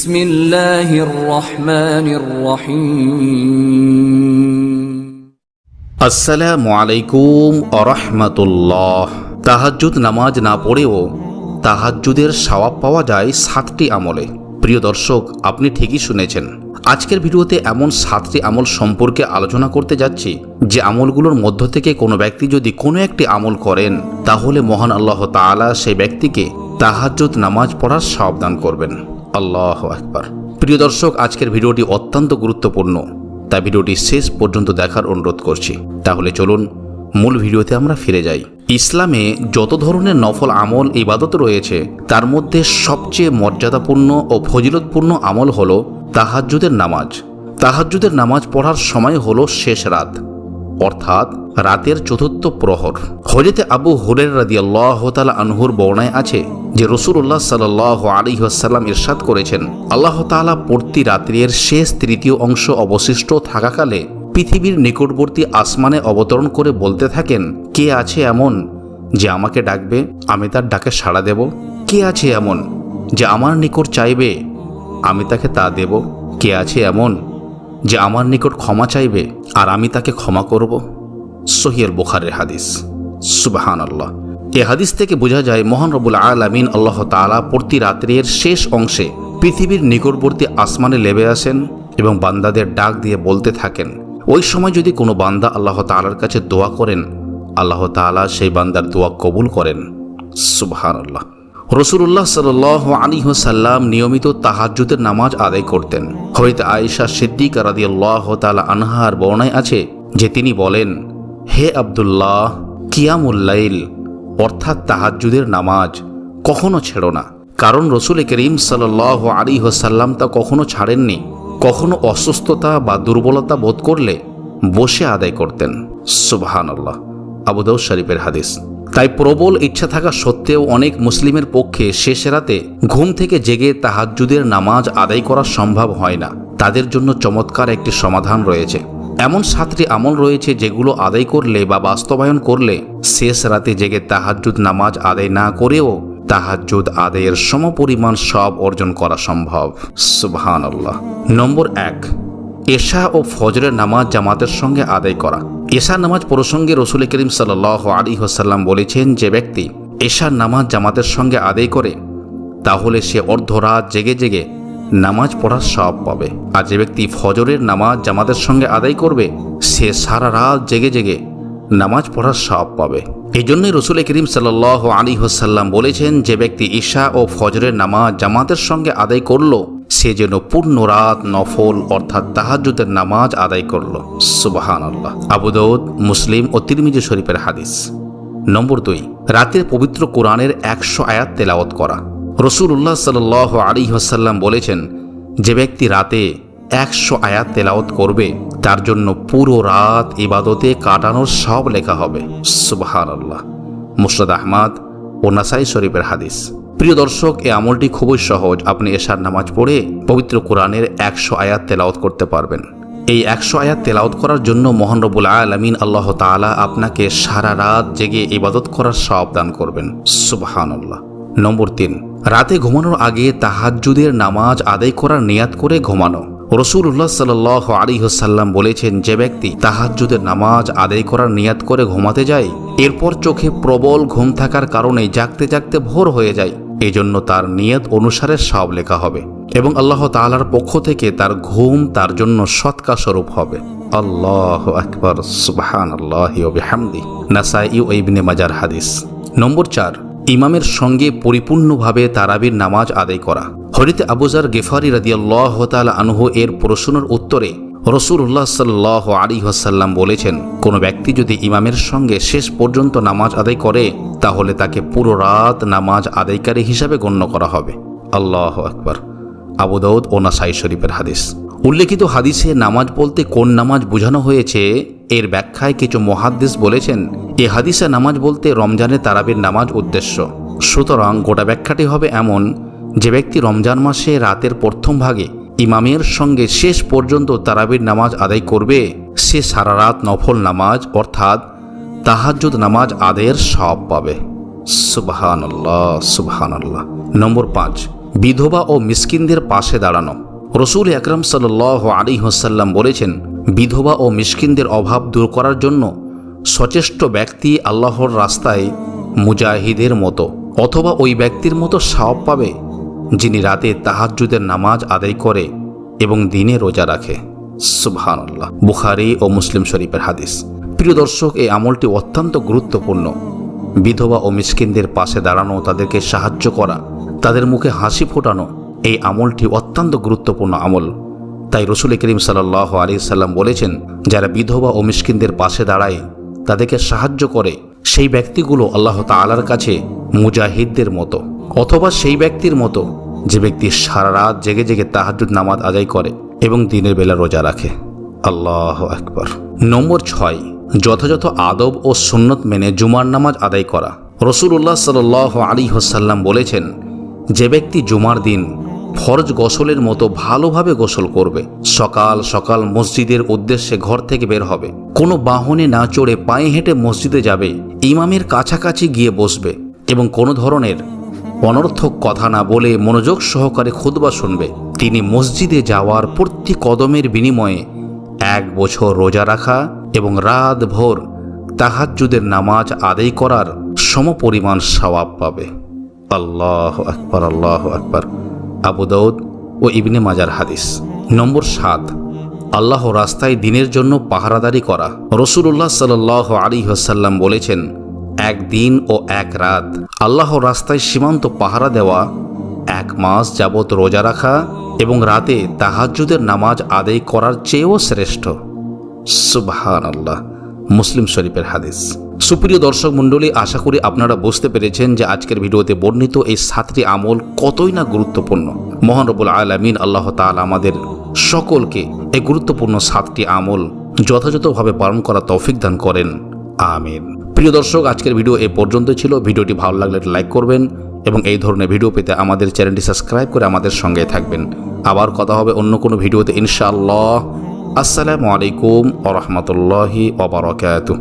বিসমিল্লাহির রহমানির রহিম। আসসালামু আলাইকুম আরহামতুল্লাহ তাহাজ্জুদ নামাজ না পড়েও তাহাজ্জুদের সওয়াব পাওয়া যায় সাতটি আমলে। প্রিয় দর্শক, আপনি ঠিকই শুনেছেন। আজকের ভিডিওতে এমন সাতটি আমল সম্পর্কে আলোচনা করতে যাচ্ছি, যে আমলগুলোর মধ্য থেকে কোনো ব্যক্তি যদি কোনো একটি আমল করেন, তাহলে মহান আল্লাহ তালা সেই ব্যক্তিকে তাহাজ্জুদ নামাজ পড়ার সাবধান করবেন। আল্লাহ একবার প্রিয় দর্শক, আজকের ভিডিওটি অত্যন্ত গুরুত্বপূর্ণ, তাই ভিডিওটি শেষ পর্যন্ত দেখার অনুরোধ করছি। তাহলে চলুন মূল ভিডিওতে আমরা ফিরে যাই। ইসলামে যত ধরনের নফল আমল, ইবাদত রয়েছে, তার মধ্যে সবচেয়ে মর্যাদাপূর্ণ ও ফজিলতপূর্ণ আমল হল তাহাজ্জুদের নামাজ। তাহাজ্জুদের নামাজ পড়ার সময় হল শেষ রাত, অর্থাৎ রাতের চতুর্থ প্রহর। হজেতে আবু হুরের রাদি আল্লাহ তালা আনহুর বর্ণায় আছে যে রসুল্লাহ সাল্লাহ আলী আসাল্লাম ইরশাদ করেছেন, আল্লাহ তালা প্রতি রাত্রির শেষ তৃতীয় অংশ অবশিষ্ট থাকাকালে পৃথিবীর নিকটবর্তী আসমানে অবতরণ করে বলতে থাকেন, কে আছে এমন যে আমাকে ডাকবে? আমি তার ডাকে সাড়া দেব। কে আছে এমন যে আমার নিকট চাইবে? আমি তাকে তা দেব। কে আছে এমন যে আমার নিকট ক্ষমা চাইবে? আর আমি তাকে ক্ষমা করব। সহিয়াল বুখারের হাদিস। সুবাহান আল্লাহ এ হাদিস থেকে বোঝা যায়, মহান রবুল আলামিন আল্লাহ তাআলা প্রতি রাত্রির শেষ অংশে পৃথিবীর নিকটবর্তী আসমানে লেবে আসেন এবং বান্দাদের ডাক দিয়ে বলতে থাকেন। ওই সময় যদি কোনো বান্দা আল্লাহ তালার কাছে দোয়া করেন, আল্লাহ তাআলা সেই বান্দার দোয়া কবুল করেন। সুবাহান আল্লাহ রসুল্লাহ সাল আলী সাল্লাম নিয়মিত তাহাজ্জুদের নামাজ আদায় করতেন। হয়তো আয়েশা সিদ্দিক রাদি আল্লাহ তালা আনহার বর্ণায় আছে যে তিনি বলেন, হে আবদুল্লাহ কিয়ামুল্লাইল অর্থাৎ তাহাজ্জুদের নামাজ কখনো ছেড়ো না। কারণ রসুল করিম সাল আলী সাল্লাম তা কখনো ছাড়েননি। কখনো অসুস্থতা বা দুর্বলতা বোধ করলে বসে আদায় করতেন। সুবাহান আল্লাহ আবুদাউ শরীফের হাদিস। তাই প্রবল ইচ্ছা থাকা সত্ত্বেও অনেক মুসলিমের পক্ষে শেষ রাতে ঘুম থেকে জেগে তাহাজ্জুদের নামাজ আদায় করা সম্ভব হয় না। তাদের জন্য চমৎকার একটি সমাধান রয়েছে। এমন সাতটি আমল রয়েছে যেগুলো আদায় করলে বা বাস্তবায়ন করলে শেষ রাতে জেগে তাহাজ্জুদ নামাজ আদায় না করেও তাহাজ্জুদ আদায়ের সমপরিমাণ সব অর্জন করা সম্ভব। সুবহান নম্বর এক, এশা ও ফজরের নামাজ জামাতের সঙ্গে আদায় করা। এশা নামাজ প্রসঙ্গে রসুল করিম সাল আলী হাসাল্লাম বলেছেন যে ব্যক্তি এশার নামাজ জামাতের সঙ্গে আদায় করে, তাহলে সে অর্ধরাত জেগে জেগে নামাজ পড়ার সব পাবে। আর যে ব্যক্তি ফজরের নামাজ জামাতের সঙ্গে আদায় করবে, সে সারা রাত জেগে জেগে নামাজ পড়ার সব পাবে। এই জন্যই রসুল করিম সাল আলী হোসাল্লাম বলেছেন, যে ব্যক্তি ঈশা ও ফজরের নামাজ জামাতের সঙ্গে আদায় করল, সে যেন পূর্ণ রাত নফল অর্থাৎ তাহাজুদের নামাজ আদায় করল। সুবাহান আল্লাহ আবুদৌদ মুসলিম ও তিরমিজি শরীফের হাদিস। নম্বর দুই, রাতের পবিত্র কোরআনের একশো আয়াত তেলাওয়াত করা। রসুল্লাহ সাল আলী হাসাল্লাম বলেছেন, যে ব্যক্তি রাতে একশো আয়াত তেলাওয়াত করবে, তার জন্য পুরো রাত ইবাদতে কাটানোর সব লেখা হবে। সুবাহান আল্লাহ মুসরাদ আহমাদ ও নাসাই শরীফের হাদিস। প্রিয় দর্শক এই আমলটি খুবই সহজ। আপনি এশার নামাজ পড়ে পবিত্র কোরআনের একশো আয়াত তেলাওত করতে পারবেন। এই একশো আয়াত তেলাওত করার জন্য মোহন আলমিন আল্লাহ তালা আপনাকে সারা রাত জেগে ইবাদত করার সব দান করবেন। সুবাহান্লাহ নম্বর তিন, রাতে ঘুমানোর আগে তাহাজ্জুদের নামাজ আদায় করার নিয়াত করে ঘুমানো। রসুল্লাহ সাল আলী হাসাল্লাম বলেছেন, যে ব্যক্তি তাহাজ্জুদের নামাজ আদায় করার নিয়াত করে ঘুমাতে যায়, এরপর চোখে প্রবল ঘুম থাকার কারণে জাগতে জাগতে ভোর হয়ে যায়। এজন্য তার নিয়ত অনুসারে সব লেখা হবে এবং আল্লাহ তালার পক্ষ থেকে তার ঘুম তার জন্য সৎকা স্বরূপ হবে। আল্লাহ আকবর সুবাহান ইবনে মাজার হাদিস। নম্বর চার ইমামের সঙ্গে পরিপূর্ণভাবে তারাবির নামাজ আদায় করা। হরিতে আবুজার গেফারি তালা আনহু এর প্রশ্নের উত্তরে রসুল্লাহ সাল্লাহ আলী হাসাল্লাম বলেছেন, কোনো ব্যক্তি যদি ইমামের সঙ্গে শেষ পর্যন্ত নামাজ আদায় করে, তাহলে তাকে পুরো রাত নামাজ আদায়কারী হিসাবে গণ্য করা হবে। আল্লাহ আকবর। আবুদাউদ ও নাসাই শরীফের হাদিস। উল্লেখিত হাদিসে নামাজ বলতে কোন নামাজ বোঝানো হয়েছে? এর ব্যাখ্যায় কিছু মহাদ্দেশ বলেছেন, এ হাদিসে নামাজ বলতে রমজানের তারাবির নামাজ উদ্দেশ্য। সুতরাং গোটা ব্যাখ্যাটি হবে এমন, যে ব্যক্তি রমজান মাসে রাতের প্রথম ভাগে ইমামের সঙ্গে শেষ পর্যন্ত তারাবির নামাজ আদায় করবে, সে সারা রাত নফল নামাজ, অর্থাৎ তাহাজ্জুদ নামাজ আদায়ের সব পাবে। সুবহান আল্লাহ নম্বর পাঁচ, বিধবা ও মিসকিনদের পাশে দাঁড়ানো। রসুল আকরম সাল আলী হোসাল্লাম বলেছেন, বিধবা ও মিসকিনদের অভাব দূর করার জন্য সচেষ্ট ব্যক্তি আল্লাহর রাস্তায় মুজাহিদের মতো অথবা ওই ব্যক্তির মতো সাওয়াব পাবে যিনি রাতে তাহাজ্জুদের নামাজ আদায় করে এবং দিনে রোজা রাখে। সুবহানাল্লাহ। বুখারি ও মুসলিম শরীফের হাদিস। প্রিয় দর্শক, এই আমলটি অত্যন্ত গুরুত্বপূর্ণ। বিধবা ও মিসকিনদের পাশে দাঁড়ানো, তাদেরকে সাহায্য করা, তাদের মুখে হাসি ফোটানো এই আমলটি অত্যন্ত গুরুত্বপূর্ণ আমল। তাই রসুল করিম সাল্লাহ আলী সাল্লাম বলেছেন, যারা বিধবা ও মিসকিনদের পাশে দাঁড়ায়, তাদেরকে সাহায্য করে সেই ব্যক্তিগুলো আল্লাহ তালার কাছে মুজাহিদদের মতো। অথবা সেই ব্যক্তির মতো যে ব্যক্তি সারা রাত জেগে জেগে তাহাজুদ নামাজ আদায় করে এবং দিনের বেলা রোজা রাখে। আল্লাহ আকবর। নম্বর ছয়, যথাযথ আদব ও সুন্নত মেনে জুমার নামাজ আদায় করা। রসুল্লাহ সাল আলী হোসাল্লাম বলেছেন যে ব্যক্তি জুমার দিন ফরজ গোসলের মতো ভালোভাবে গোসল করবে, সকাল সকাল মসজিদের উদ্দেশ্যে ঘর থেকে বের হবে। কোনো বাহনে না চড়ে পায়ে হেঁটে মসজিদে যাবে, ইমামের কাছাকাছি গিয়ে বসবে এবং কোনো ধরনের অনর্থক কথা না বলে মনোযোগ সহকারে খুতবা শুনবে। তিনি মসজিদে যাওয়ার প্রতি কদমের বিনিময়ে এক বছর রোজা রাখা এবং রাত ভোর তাহাজ্জুদের নামাজ আদায় করার সমপরিমাণ সওয়াব পাবে। আল্লাহ আকবর আল্লাহ আকবর। আবু দাউদ ও ইবনে মাজার হাদিস। নম্বর সাত, আল্লাহ রাস্তায় দিনের জন্য পাহারাদারি করা। রসুল্লাহ সাল আলী হাসাল্লাম বলেছেন, এক দিন ও এক রাত। আল্লাহ রাস্তায় সীমান্ত পাহারা দেওয়া, এক মাস যাবৎ রোজা রাখা এবং রাতে তাহাজ্জুদের নামাজ আদায় করার চেয়েও শ্রেষ্ঠ। সুবহান আল্লাহ মুসলিম শরীফের হাদিস। সুপ্রিয় দর্শক মণ্ডলী, আশা করি আপনারা বুঝতে পেরেছেন যে আজকের ভিডিওতে বর্ণিত এই সাতটি আমল কতই না গুরুত্বপূর্ণ। মহান রবুল আলমিন আল্লাহ তাল আমাদের সকলকে এই গুরুত্বপূর্ণ সাতটি আমল যথাযথভাবে পালন করা তৌফিক দান করেন। আমিন। প্রিয় দর্শক, আজকের ভিডিও এ পর্যন্ত ছিল। ভিডিওটি ভালো লাগলে লাইক করবেন এবং এই ধরনের ভিডিও পেতে আমাদের চ্যানেলটি সাবস্ক্রাইব করে আমাদের সঙ্গে থাকবেন। আবার কথা হবে অন্য কোনো ভিডিওতে, ইনশাআল্লাহ। আসসালামু আলাইকুম ওরহমতুল্লাহি ওবরাকাতুহ